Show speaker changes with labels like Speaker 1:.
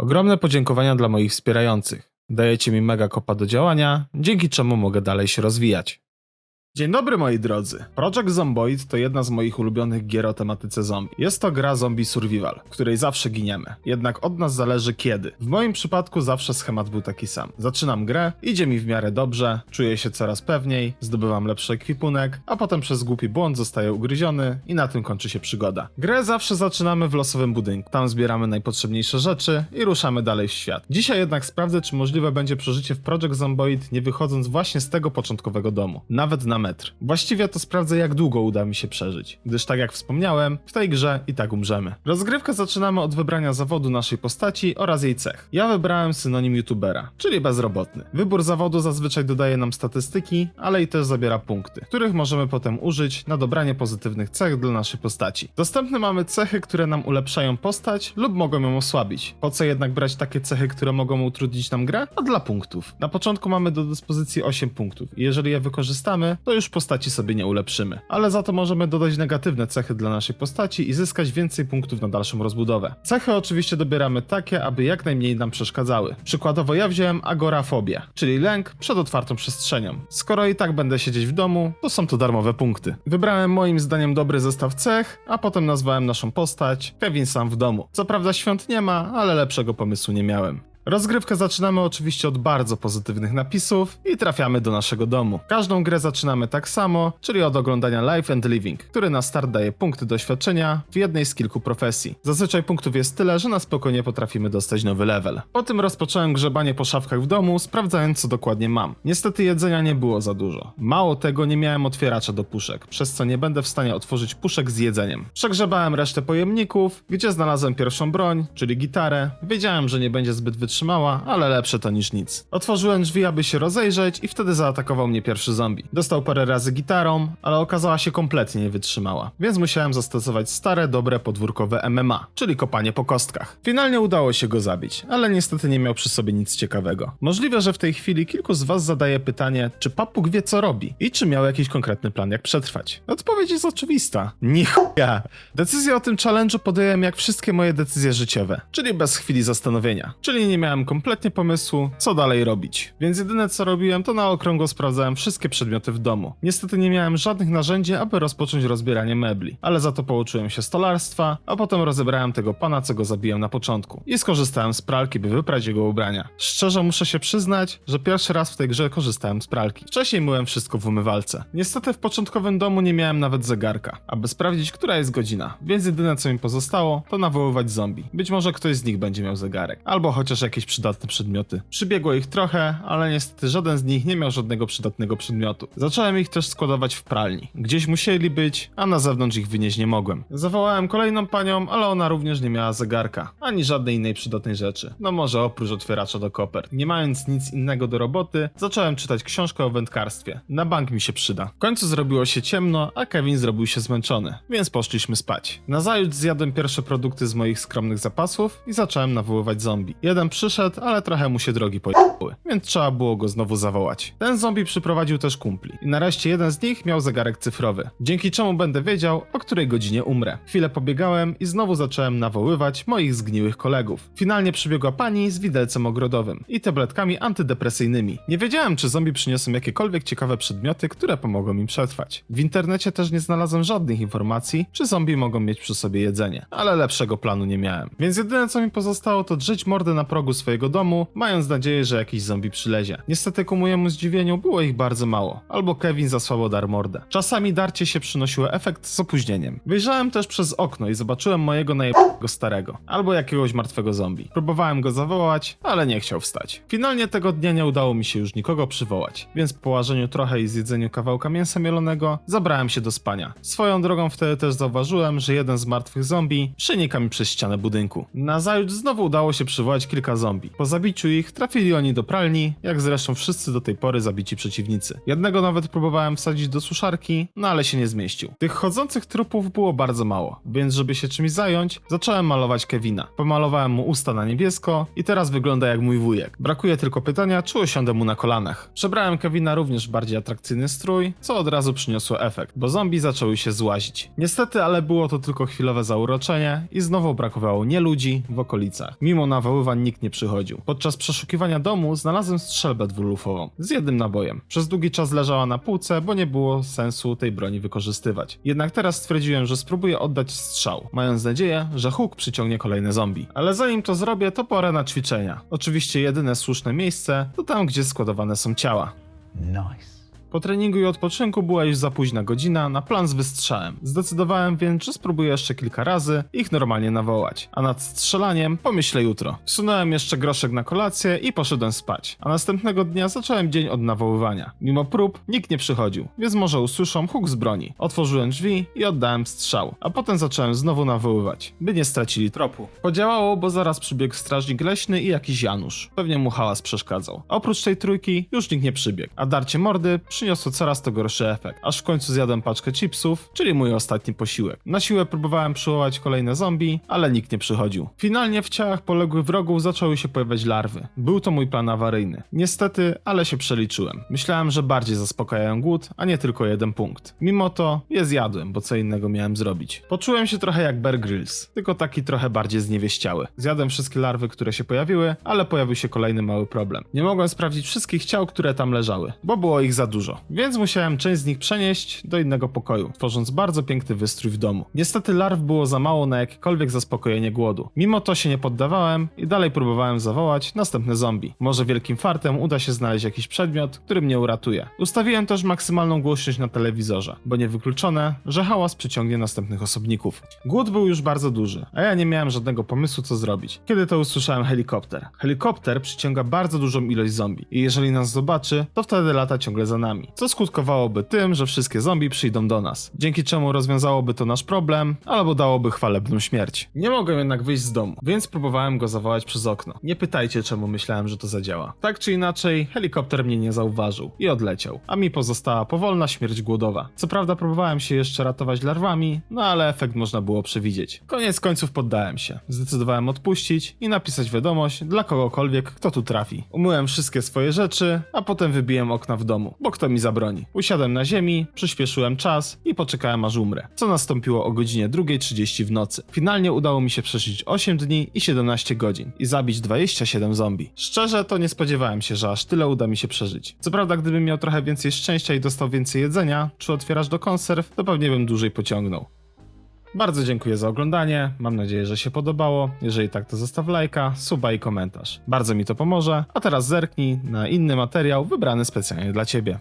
Speaker 1: Ogromne podziękowania dla moich wspierających. Dajecie mi mega kopa do działania, dzięki czemu mogę dalej się rozwijać. Dzień dobry moi drodzy. Project Zomboid to jedna z moich ulubionych gier o tematyce zombie. Jest to gra zombie survival, w której zawsze giniemy. Jednak od nas zależy kiedy. W moim przypadku zawsze schemat był taki sam. Zaczynam grę, idzie mi w miarę dobrze, czuję się coraz pewniej, zdobywam lepszy ekwipunek, a potem przez głupi błąd zostaję ugryziony i na tym kończy się przygoda. Grę zawsze zaczynamy w losowym budynku. Tam zbieramy najpotrzebniejsze rzeczy i ruszamy dalej w świat. Dzisiaj jednak sprawdzę, czy możliwe będzie przeżycie w Project Zomboid nie wychodząc właśnie z tego początkowego domu. Nawet na metr. Właściwie to sprawdzę, jak długo uda mi się przeżyć, gdyż tak jak wspomniałem, w tej grze i tak umrzemy. Rozgrywkę zaczynamy od wybrania zawodu naszej postaci oraz jej cech. Ja wybrałem synonim youtubera, czyli bezrobotny. Wybór zawodu zazwyczaj dodaje nam statystyki, ale i też zabiera punkty, których możemy potem użyć na dobranie pozytywnych cech dla naszej postaci. Dostępne mamy cechy, które nam ulepszają postać lub mogą ją osłabić. Po co jednak brać takie cechy, które mogą utrudnić nam grę? A dla punktów. Na początku mamy do dyspozycji 8 punktów i jeżeli je wykorzystamy, to już postaci sobie nie ulepszymy. Ale za to możemy dodać negatywne cechy dla naszej postaci i zyskać więcej punktów na dalszą rozbudowę. Cechy oczywiście dobieramy takie, aby jak najmniej nam przeszkadzały. Przykładowo ja wziąłem agorafobię, czyli lęk przed otwartą przestrzenią. Skoro i tak będę siedzieć w domu, to są to darmowe punkty. Wybrałem moim zdaniem dobry zestaw cech, a potem nazwałem naszą postać Kevin sam w domu. Co prawda świąt nie ma, ale lepszego pomysłu nie miałem. Rozgrywkę zaczynamy oczywiście od bardzo pozytywnych napisów i trafiamy do naszego domu. Każdą grę zaczynamy tak samo, czyli od oglądania Life and Living, który na start daje punkty doświadczenia w jednej z kilku profesji. Zazwyczaj punktów jest tyle, że na spokojnie potrafimy dostać nowy level. Po tym rozpocząłem grzebanie po szafkach w domu, sprawdzając co dokładnie mam. Niestety jedzenia nie było za dużo. Mało tego, nie miałem otwieracza do puszek, przez co nie będę w stanie otworzyć puszek z jedzeniem. Przegrzebałem resztę pojemników, gdzie znalazłem pierwszą broń, czyli gitarę. Wiedziałem, że nie będzie zbyt wytrzymała, ale lepsze to niż nic. Otworzyłem drzwi, aby się rozejrzeć i wtedy zaatakował mnie pierwszy zombie. Dostał parę razy gitarą, ale okazała się kompletnie nie wytrzymała, więc musiałem zastosować stare, dobre podwórkowe MMA, czyli kopanie po kostkach. Finalnie udało się go zabić, ale niestety nie miał przy sobie nic ciekawego. Możliwe, że w tej chwili kilku z was zadaje pytanie, czy papug wie co robi i czy miał jakiś konkretny plan jak przetrwać. Odpowiedź jest oczywista. Nie chuja. Decyzję o tym challenge'u podjąłem jak wszystkie moje decyzje życiowe, czyli bez chwili zastanowienia. Czyli nie miałem kompletnie pomysłu, co dalej robić. Więc jedyne co robiłem, to na okrągło sprawdzałem wszystkie przedmioty w domu. Niestety nie miałem żadnych narzędzi, aby rozpocząć rozbieranie mebli, ale za to pouczyłem się stolarstwa, a potem rozebrałem tego pana, co go zabiłem na początku. I skorzystałem z pralki, by wyprać jego ubrania. Szczerze muszę się przyznać, że pierwszy raz w tej grze korzystałem z pralki. Wcześniej myłem wszystko w umywalce. Niestety w początkowym domu nie miałem nawet zegarka, aby sprawdzić, która jest godzina, więc jedyne co mi pozostało, to nawoływać zombie. Być może ktoś z nich będzie miał zegarek, albo chociaż jakieś przydatne przedmioty. Przybiegło ich trochę, ale niestety żaden z nich nie miał żadnego przydatnego przedmiotu. Zacząłem ich też składować w pralni. Gdzieś musieli być, a na zewnątrz ich wynieść nie mogłem. Zawołałem kolejną panią, ale ona również nie miała zegarka, ani żadnej innej przydatnej rzeczy. No może oprócz otwieracza do kopert. Nie mając nic innego do roboty, zacząłem czytać książkę o wędkarstwie. Na bank mi się przyda. W końcu zrobiło się ciemno, a Kevin zrobił się zmęczony, więc poszliśmy spać. Nazajutrz zjadłem pierwsze produkty z moich skromnych zapasów i zacząłem nawoływać zombie. Jeden przyszedł, ale trochę mu się drogi pojechały, więc trzeba było go znowu zawołać. Ten zombie przyprowadził też kumpli i nareszcie jeden z nich miał zegarek cyfrowy, dzięki czemu będę wiedział, o której godzinie umrę. Chwilę pobiegałem i znowu zacząłem nawoływać moich zgniłych kolegów. Finalnie przybiegła pani z widelcem ogrodowym i tabletkami antydepresyjnymi. Nie wiedziałem, czy zombie przyniosą jakiekolwiek ciekawe przedmioty, które pomogą im przetrwać. W internecie też nie znalazłem żadnych informacji, czy zombie mogą mieć przy sobie jedzenie, ale lepszego planu nie miałem. Więc jedyne co mi pozostało to drzeć mordę na progu swojego domu, mając nadzieję, że jakiś zombie przylezie. Niestety ku mojemu zdziwieniu było ich bardzo mało, albo Kevin za słabo dar mordę. Czasami darcie się przynosiło efekt z opóźnieniem. Wyjrzałem też przez okno i zobaczyłem mojego najebnego starego, albo jakiegoś martwego zombie. Próbowałem go zawołać, ale nie chciał wstać. Finalnie tego dnia nie udało mi się już nikogo przywołać, więc po łażeniu trochę i zjedzeniu kawałka mięsa mielonego, zabrałem się do spania. Swoją drogą wtedy też zauważyłem, że jeden z martwych zombie przenika mi przez ścianę budynku. Nazajutrz znowu udało się przywołać kilka zombie. Po zabiciu ich trafili oni do pralni, jak zresztą wszyscy do tej pory zabici przeciwnicy. Jednego nawet próbowałem wsadzić do suszarki, no ale się nie zmieścił. Tych chodzących trupów było bardzo mało, więc żeby się czymś zająć, zacząłem malować Kevina. Pomalowałem mu usta na niebiesko i teraz wygląda jak mój wujek. Brakuje tylko pytania, czy usiądę mu na kolanach. Przebrałem Kevina również w bardziej atrakcyjny strój, co od razu przyniosło efekt, bo zombie zaczęły się złazić. Niestety, ale było to tylko chwilowe zauroczenie i znowu brakowało nie ludzi w okolicach. Mimo nawoływań nikt nie przychodził. Podczas przeszukiwania domu znalazłem strzelbę dwulufową z jednym nabojem. Przez długi czas leżała na półce, bo nie było sensu tej broni wykorzystywać. Jednak teraz stwierdziłem, że spróbuję oddać strzał, mając nadzieję, że huk przyciągnie kolejne zombie. Ale zanim to zrobię, to pora na ćwiczenia. Oczywiście jedyne słuszne miejsce to tam, gdzie składowane są ciała.
Speaker 2: Nice.
Speaker 1: Po treningu i odpoczynku była już za późna godzina na plan z wystrzałem. Zdecydowałem więc, że spróbuję jeszcze kilka razy ich normalnie nawołać. A nad strzelaniem pomyślę jutro. Wsunąłem jeszcze groszek na kolację i poszedłem spać. A następnego dnia zacząłem dzień od nawoływania. Mimo prób nikt nie przychodził, więc może usłyszą huk z broni. Otworzyłem drzwi i oddałem strzał, a potem zacząłem znowu nawoływać, by nie stracili tropu. Podziałało, bo zaraz przybiegł strażnik leśny i jakiś Janusz. Pewnie mu hałas przeszkadzał. Oprócz tej trójki już nikt nie przybiegł, a darcie mordy przyniosło coraz to gorszy efekt, aż w końcu zjadłem paczkę chipsów, czyli mój ostatni posiłek. Na siłę próbowałem przywołać kolejne zombie, ale nikt nie przychodził. Finalnie w ciałach poległych wrogów zaczęły się pojawiać larwy. Był to mój plan awaryjny. Niestety, ale się przeliczyłem. Myślałem, że bardziej zaspokajają głód, a nie tylko jeden punkt. Mimo to je zjadłem, bo co innego miałem zrobić. Poczułem się trochę jak Bear Grylls, tylko taki trochę bardziej zniewieściały. Zjadłem wszystkie larwy, które się pojawiły, ale pojawił się kolejny mały problem. Nie mogłem sprawdzić wszystkich ciał, które tam leżały, bo było ich za dużo. Więc musiałem część z nich przenieść do innego pokoju, tworząc bardzo piękny wystrój w domu. Niestety larw było za mało na jakiekolwiek zaspokojenie głodu. Mimo to się nie poddawałem i dalej próbowałem zawołać następne zombie. Może wielkim fartem uda się znaleźć jakiś przedmiot, który mnie uratuje. Ustawiłem też maksymalną głośność na telewizorze, bo niewykluczone, że hałas przyciągnie następnych osobników. Głód był już bardzo duży, a ja nie miałem żadnego pomysłu co zrobić. Kiedy to usłyszałem helikopter. Helikopter przyciąga bardzo dużą ilość zombie i jeżeli nas zobaczy, to wtedy lata ciągle za nami. Co skutkowałoby tym, że wszystkie zombie przyjdą do nas, dzięki czemu rozwiązałoby to nasz problem, albo dałoby chwalebną śmierć. Nie mogłem jednak wyjść z domu, więc próbowałem go zawołać przez okno. Nie pytajcie, czemu myślałem, że to zadziała. Tak czy inaczej, helikopter mnie nie zauważył i odleciał, a mi pozostała powolna śmierć głodowa. Co prawda próbowałem się jeszcze ratować larwami, no ale efekt można było przewidzieć. Koniec końców poddałem się. Zdecydowałem odpuścić i napisać wiadomość dla kogokolwiek, kto tu trafi. Umyłem wszystkie swoje rzeczy, a potem wybiłem okna w domu, bo kto mi zabroni. Usiadłem na ziemi, przyspieszyłem czas i poczekałem aż umrę, co nastąpiło o godzinie 2.30 w nocy. Finalnie udało mi się przeżyć 8 dni i 17 godzin i zabić 27 zombie. Szczerze to nie spodziewałem się, że aż tyle uda mi się przeżyć. Co prawda gdybym miał trochę więcej szczęścia i dostał więcej jedzenia, czy otwierasz do konserw, to pewnie bym dłużej pociągnął. Bardzo dziękuję za oglądanie, mam nadzieję, że się podobało. Jeżeli tak, to zostaw lajka, suba i komentarz. Bardzo mi to pomoże, a teraz zerknij na inny materiał wybrany specjalnie dla Ciebie.